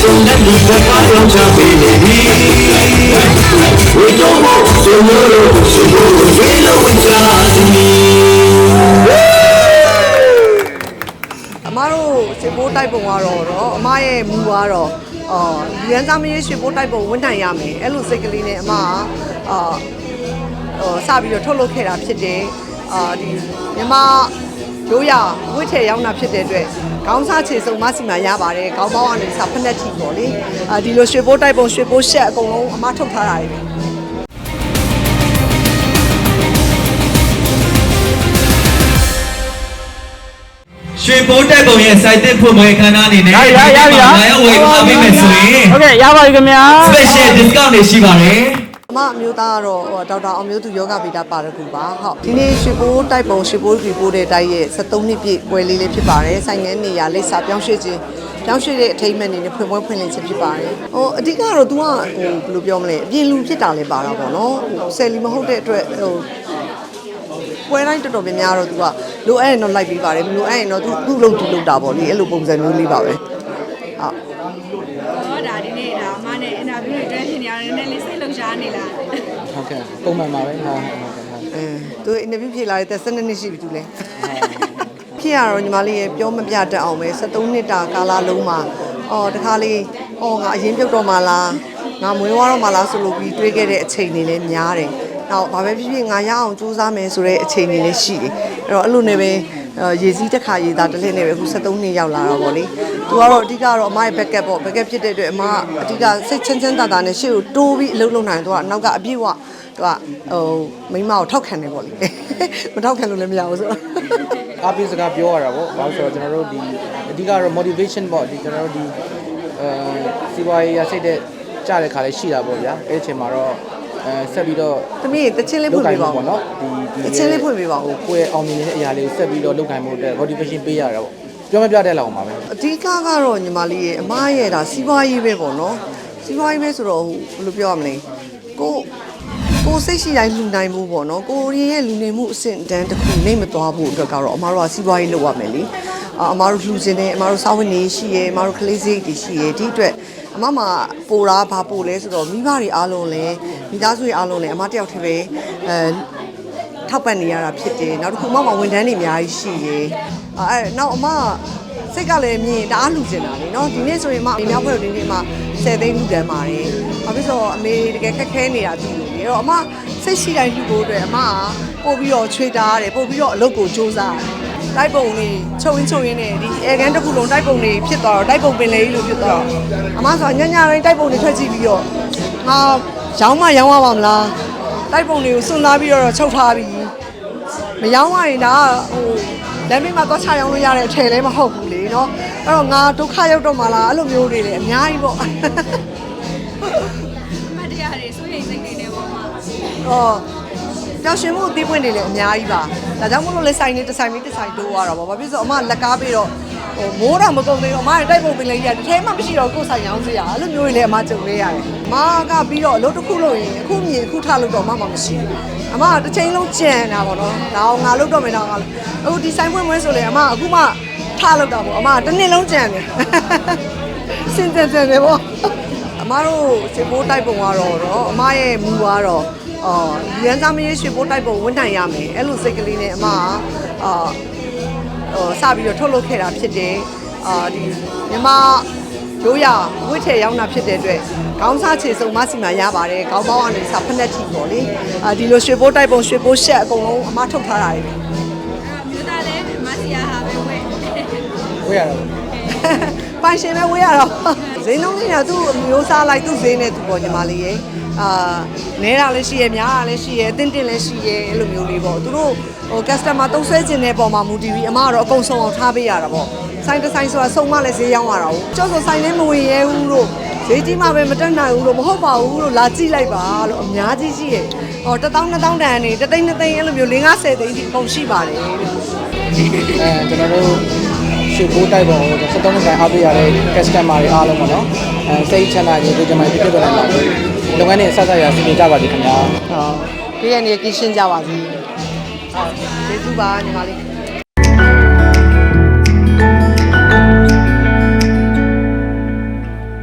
ဆိုလက်ဒီကပါရောချပေးနေပြီဝိတော့ဆိုလို့ဆိုလို့ဝေလို့ကြသည်အမတို့စေပိုးတိုက်ပုံကတော့တော့အမရဲ့မူကတော့အော်ရန်သားမရေးရွှေပိုးတိုက်ပုံဝန်ထမ်းရမယ်အဲ့လိုစိတ်ကလေးနဲ့အမကအာဟိုစပြီးတော့ထုတ်လုပ်ခဲ့တာဖြစ်တယ်အာဒီမြမရိုးရဝိထဲရောက်တာဖြစ်တဲ့အတွက် ခေါင်းစားခြေစုံမစီမှာရပါတယ်ခေါင်းပေါင်းအနေစာဖက်လက်ထီပေါ့လေအဲဒီလိုရွှေပိုးတိုက်ပုံရွှေပိုးရှက်အကုန်လုံးအမထုတ်ထားတာတွေပဲရွှေဘိုးတက်ပုံရဲ့စိုက်တက်ဖွင့်ပွဲခန်းသားအနေနဲ့ရရရရလာရောက်ဝယ်ပါပေးမယ်ဆိုရင်ဟုတ်ကဲ့ရပါပြီခင်ဗျာ special discount တွေရှိပါတယ် အမအမျိုးသားကတော့ဟိုဒေါက်တာအောင်မျိုးသူယောဂဗီတာပါရကူပါဟုတ်ဒီနေ့ရွှေဘိုးတိုက်ပုံရွှေဘိုးရီပိုးတဲ့တိုက်ရဲ့73နှစ်ပြည့်ပွဲလေးလေးဖြစ်ပါတယ်ဆိုင်ငယ်နေရလိပ်စာပြောင်းရွှေ့ခြင်းပြောင်းရွှေ့တဲ့အထိမ်းအမှတ်အနေနဲ့ဖွင့်ပွဲဖွင့်လှစ်ခြင်းဖြစ်ပါတယ်ဟိုအဓိကတော့ तू ကဟိုဘယ်လိုပြောမလဲအပြင်လူဖြစ်တာလည်းပါတာပေါ့နော်ဟိုဆယ်လီမဟုတ်တဲ့အတွက်ဟိုပွဲတိုင်းတော်တော်များများတော့ तू ကလိုအဲ့ရင်တော့လိုက်ပြီးပါတယ်မလိုအဲ့ရင်တော့ तू သူ့လုံးသူ့လုံးတာပေါ့လေအဲ့လိုပုံစံမျိုးလေးပါပဲ ဟုတ်ဟောဒါဒီနေ့ဒါအမနဲ့အင်တာဗျူးတွေတွဲဖြစ်နေရတယ်နည်းနည်းလေးစိတ်လှုပ်ရှားနေလားဟုတ်ကဲ့ပုံမှန်ပါပဲဟုတ်ဟုတ်ဟုတ်ဟုတ်အဲသူအင်တာဗျူးဖြေလာတဲ့12နှစ်ရှိပြီသူလဲဖြစ်ရတော့ညီမလေးရဲ့ပြောမပြတတ်အောင်ပဲ73နှစ်တာကာလလုံးမှာအော်တခါလေးအော်ငါအရင်ပြုတ်တော့မှလားငါမွေးသွားတော့မှလားဆိုလို့ပြီးတွေးခဲ့တဲ့အချိန်တွေလည်းများတယ်နောက်ဘာပဲဖြစ်ဖြစ်ငါရအောင်စူးစမ်းမယ်ဆိုတဲ့အချိန်တွေလည်းရှိတယ်အဲ့တော့အဲ့လိုနဲ့ပဲအဲ ရေစည်းတစ်ခါရေသားတစ်လက်နဲ့ပဲအခု73နှစ်ရောက်လာတော့ဗောလေသူကတော့အဓိကတော့အမရဲ့ backup ပေါ့ backup ဖြစ်တဲ့အတွက်အမကအဓိကစိတ်ချမ်းချမ်းသာသာနဲ့ရှေ့ကိုတိုးပြီးအလုပ်လုပ်နိုင်တယ်သူကနောက်ကအပြည့်ဝသူကဟိုမိန်းမကိုထောက်ခံတယ်ဗောလေမထောက်ခံလို့လည်းမရဘူးဆိုတော့အားပေးစကားပြောရတာပေါ့ဘာလို့ဆိုတော့ကျွန်တော်တို့ဒီအဓိကတော့ motivation ပေါ့ဒီကျွန်တော်တို့ဒီအဲစီးပွားရေးရစိတ်တဲ့ကြားတဲ့ခါလေးရှိတာပေါ့ဗျာအဲ့ဒီအချိန်မှာတော့ အဲဆက်ပြီးတော့သမီးတချင်းလေးဖွင့်ပေးပါဦးပေါ့နော်ဒီဒီတချင်းလေးဖွင့်ပေးပါဦးဟိုကိုယ့်ရဲ့အောင်မြင်နေတဲ့အရာလေးကိုဆက်ပြီးတော့လုပ်ကိုင်ဖို့အတွက် motivation ပေးရတာပေါ့ပြောမပြတဲ့လောက်အောင်ပါပဲအဓိကကတော့ညီမလေးရဲ့အမရဲ့ဒါစီးပွားရေးပဲပေါ့နော်စီးပွားရေးပဲဆိုတော့ဟိုဘယ်လိုပြောရမလဲကိုကိုစိတ်ရှိတိုင်းလူနိုင်မှုပေါ့နော်ကိုရင်းရဲ့လူနေမှုအဆင့်တန်းတစ်ခုနေမသွားဖို့အတွက်ကတော့အမတို့ကစီးပွားရေးလုပ်ရမယ်လေ အာအမတို့လူစင်တယ်အမတို့စာဝင်နေရှိရဲအမတို့ကလေးစိတ်တွေရှိရဲဒီအတွက်အမမပိုတာဘာပိုလဲဆိုတော့မိဘတွေအားလုံးလည်းမိသားစုတွေအားလုံးလည်းအမတယောက်တည်းပဲအဲထောက်ပံ့နေရတာဖြစ်တယ်နောက်တစ်ခုမှမဝန်ထမ်းတွေအများကြီးရှိရေအဲအဲ့နောက်အမစိတ်ကလည်းမြင်တအားလူကျင်တာလေနော်ဒီနေ့ဆိုရင်အမအများဖွဲ့ဒီနေ့မှ10သိန်းလူတန်းပါတယ်ဘာဖြစ်လို့အမေတကယ်ခက်ခဲနေတာသိလို့လေအဲ့တော့အမစိတ်ရှိတိုင်းလူဖို့အတွက်အမကပို့ပြီးတော့ချွေတာရတယ်ပို့ပြီးတော့အလုပ်ကိုစူးစမ်းရတယ် တိုက်ပုံလေးချုပ်ရင်းချုပ်ရင်းနဲ့ဒီအဲကန်တစ်ခုလုံးတိုက်ပုံလေးဖြစ်သွားတော့တိုက်ပုံပင်လေးလို့ဖြစ်သွားတော့အမဆိုညညတိုင်းတိုက်ပုံလေးထွက်ကြည့်ပြီးတော့ငါရောင်းမရောင်းရပါမလားတိုက်ပုံလေးကိုစွန့်လာပြီးတော့ချုပ်ထားပြီးမရောင်းရရင်ဒါကဟိုလမ်းမေးမှာသွားချရောင်းလို့ရတဲ့အထည်လည်းမဟုတ်ဘူးလေနော်အဲ့တော့ငါဒုက္ခရောက်တော့မှလားအဲ့လိုမျိုးတွေလည်းအများကြီးပေါ့အမတ်တရားတွေစိုးရိမ်စိတ်တွေနဲ့ပေါ့မှာဟော တောင်ရှင်မှုအသေးပွင့်တွေလည်းအများကြီးပါဒါကြောင့်မို့လို့လေဆိုင်နေတစ်ဆိုင်ပြီးတစ်ဆိုင်တိုးရတာပေါ့ဘာဖြစ်လို့အမလက်ကားပြီးတော့ဟိုမိုးတော့မကုန်သေးဘူးအမရဲ့တိုက်ပုံပင်လေးကြီးကတစ်ထဲမှမရှိတော့ကိုယ်ဆိုင်ရောင်းစရာအဲ့လိုမျိုးတွေလည်းအမကြုံနေရတယ်အမကပြီးတော့အလုပ်တစ်ခုလုပ်ရင်အခုမြင်အခုထလုပ်တော့အမမှမရှိဘူးအမကတစ်ချိန်လုံးကြံတာပေါ့နော်ဒါအောင်ငါလုပ်တော့မယ်တော့ငါအခုဒီဆိုင်ပွင့်မွဲဆိုလေအမအခုမှထလုပ်တာပေါ့အမတစ်နှစ်လုံးကြံတယ်စင်ကြံကြံတယ်ပေါ့အမတို့စေပိုးတိုက်ပုံကတော့တော့အမရဲ့မူကတော့ အော်ရန်သားမရေးရွှေပိုးတိုက်ပုံဝန်ထမ်းရမယ်အဲ့လိုစိတ်ကလေးနဲ့အမကအာဟိုစပြီးတော့ထုတ်လုပ်ခဲ့တာဖြစ်တယ်အာဒီမြမရိုးရဝိထဲရောက်တာဖြစ်တဲ့အတွက်ခေါင်းစားခြေစုံမစီမှာရပါတယ်ခေါင်းပေါင်းကနေစဖက်လက်ထီပေါ့လေအာဒီလိုရွှေပိုးတိုက်ပုံရွှေပိုးရှက်အကုန်လုံးအမထုတ်ထားတာတွေအဲ့မြို့သားလည်းမဆီယာဟာပဲဝဲဝေးရတာ ပေါ့ပိုင်ရှင်ပဲဝေးရတော့ဈေးနှုန်းလေးကသူ့အမျိုးစားလိုက်သူ့ဈေးနဲ့သူပေါ့ညီမလေးရေအာနဲတာလည်းရှိရများတာလည်းရှိရတင်းတင်းလည်းရှိရအဲ့လိုမျိုးလေးပေါ့သူတို့ဟို customer တုံးဆွဲခြင်းတဲ့ပုံမှာမူတည်ပြီးအမကတော့အကုန်ဆုံးအောင်ထားပေးရတာပေါ့ဆိုင်တစ်ဆိုင်ဆိုတာစုံမလည်းဈေးရောက်ရတာဟုတ်ကျောက်ဆိုဆိုင်လည်းမဝင်ရဲဘူးလို့ဈေးကြီးမှပဲမတက်နိုင်ဘူးလို့မဟုတ်ပါဘူးလို့လာကြည့်လိုက်ပါလို့အများကြီးရှိရဟော1000 2000တန်နေတသိန်း2သိန်းအဲ့လိုမျိုး5 50သိန်းဒီပုံရှိပါတယ်တဲ့အဲကျွန်တော်တို့ ရှုပ်ပိုးတိုက်ပုံကို73နှစ်တိုင်းအားပေးရတဲ့ customer တွေအားလုံးပေါ့နော်အဲစိတ်ချမ်းသာခြင်းကိုကျွန်တော်ပြည့်ပြည့်နိုင်ပါဘူးလုပ်ငန်းတွေဆက်ဆက်ရစီစဉ်ကြပါစေခင်ဗျာဟုတ်ပြည့်ရနေကင်းရှင်းကြပါစေဟုတ်ကျေးဇူးပါညီမလေး